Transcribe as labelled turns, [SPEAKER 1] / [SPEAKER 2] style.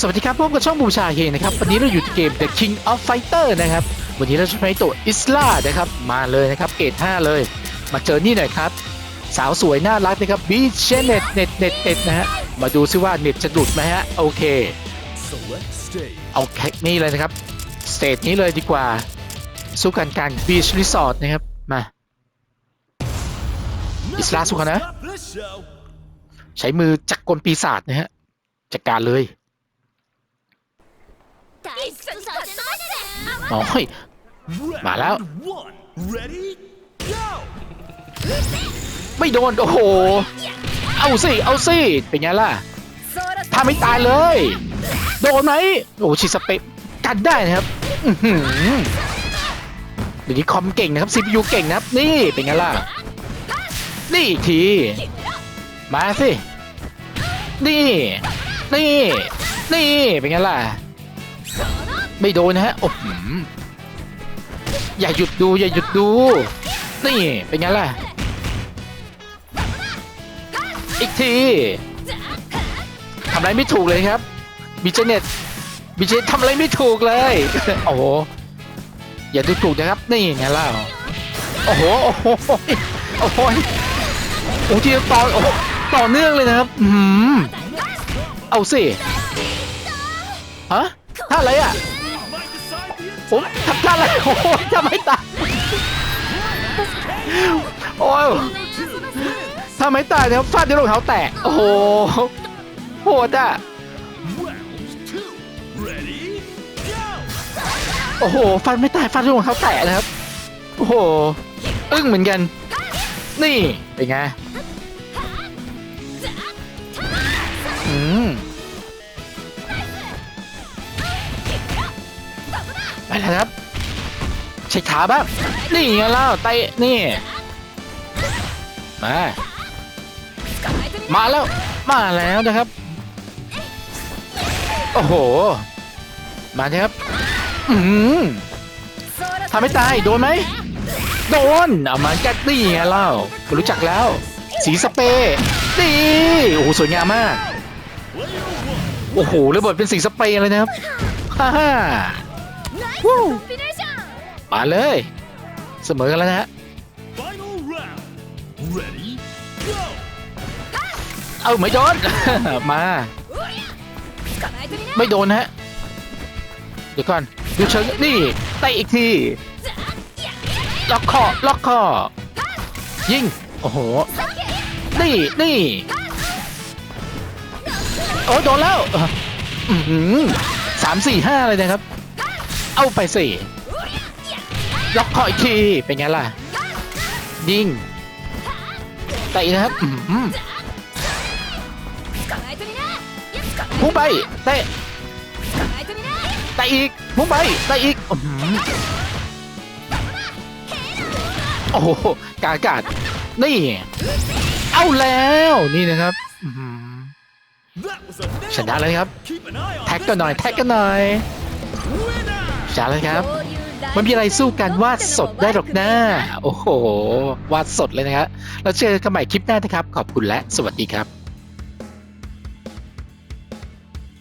[SPEAKER 1] สวัสดีครับพบกับช่องบูชาเฮนะครับ วันนี้เราอยู่ที่เกม The King of Fighter นะครับ วันนี้เราจะใช้ตัวอิสลานะครับ มาเลยนะครับ เกรด5เลย มาเจอนี่หน่อยครับ สาวสวยน่ารักนะครับบีเชเน็ตเน็ตเน็ตเน็ตนะฮะ มาดูซิว่าเน็ตจะดุดไหมฮะ โอเค เอาแค่นี้เลยนะครับ สเตจนี้เลยดีกว่า สู้กันกลางบีชรีสอร์ทนะครับ มา Isla
[SPEAKER 2] Nothing will
[SPEAKER 1] Sukana?
[SPEAKER 2] stop this show.
[SPEAKER 1] ใช้มือจักกลปีศาจนะฮะ จัดการเลย
[SPEAKER 3] โอ้
[SPEAKER 1] ย
[SPEAKER 2] มาแล้ว
[SPEAKER 1] ไม่โดน โอ้โห เอาสิ เอาสิ เป็นไงล่ะถ้าไม่ตายเลย โดนไหมโอ้ชิสเปกกัดได้นะครับเดี๋ยวนี้คอมเก่งนะครับ CPU เก่งนะนี่เป็นไงล่ะ นี่อีกที มาสิ นี่ นี่ นี่ เป็นไงล่ะ ไม่โดนนะฮะโอ้โหอย่าหยุดดูอย่าหยุดดู นี่เป็นไงล่ะ อีกทีทำอะไรไม่ถูกเลยครับบิเจเน็ตบิเจทำอะไรไม่ถูกเลย โอ้โห อย่าดูถูกนะครับ นี่ไงล่ะโอ้โห โอ้โห โอ้โหโอ้ทีละต่อโอ้ต่อเนื่องเลยนะครับอืมเอาสิฮะท่าอะไรอะ ผมทำท่าอะไรโอ้โหทำไมตายโอ้ยถ้าไมตายเนะครับฟาดด้วยรองเท้าแตก โอ้โหโหดอะโอ้โหฟันไม่ตายฟันด้วยรองเท้าแตะนะครับ โอ้โห อึ้งเหมือนกัน นี่เป็นไงอืม แล้วครับใช้ขาบ้างนี่ไงเล่าเตะนี่มามาแล้วมาแล้วนะครับ โอ้โห มาเถอะครับอืมทำไม่ตายโดนไหมโดนเอามากัดนี่ไงเล่ารู้จักแล้ว สีสเปรย์นี่โอ้โหสวยงามมาก โอ้โหระเบิดเป็นสีสเปรย์เลยนะครับฮ่าฮ่า มาเลย เสมอกันแล้วนะเอาไม่โดน มา ไม่โดนฮะ เดี๋ยวก่อน ดูเชิงนี่เตะอีกที ล็อกคอ ล็อกคอ ยิง โอ้โห นี่ นี่ โอ้โดนแล้วสามสี่ห้าเลยนะครับ เอาไปสิล็อกคออีกทีเป็นไงล่ะ ยิงแต่อีนะครับพุ่งไปเตะแต่อีกพุ่งไปแต่อีกโอ้โหกากาดนี่ เอาแล้วนี่นะครับชนะเลยครับ แท็กกันหน่อย แท็กกันหน่อย จ้าแล้วครับ มันมีอะไรสู้กันวาดสดได้หรอกหน้า โอ้โห วาดสดเลยนะครับเราเจอกันใหม่คลิปหน้านะครับ ขอบคุณและสวัสดีครับ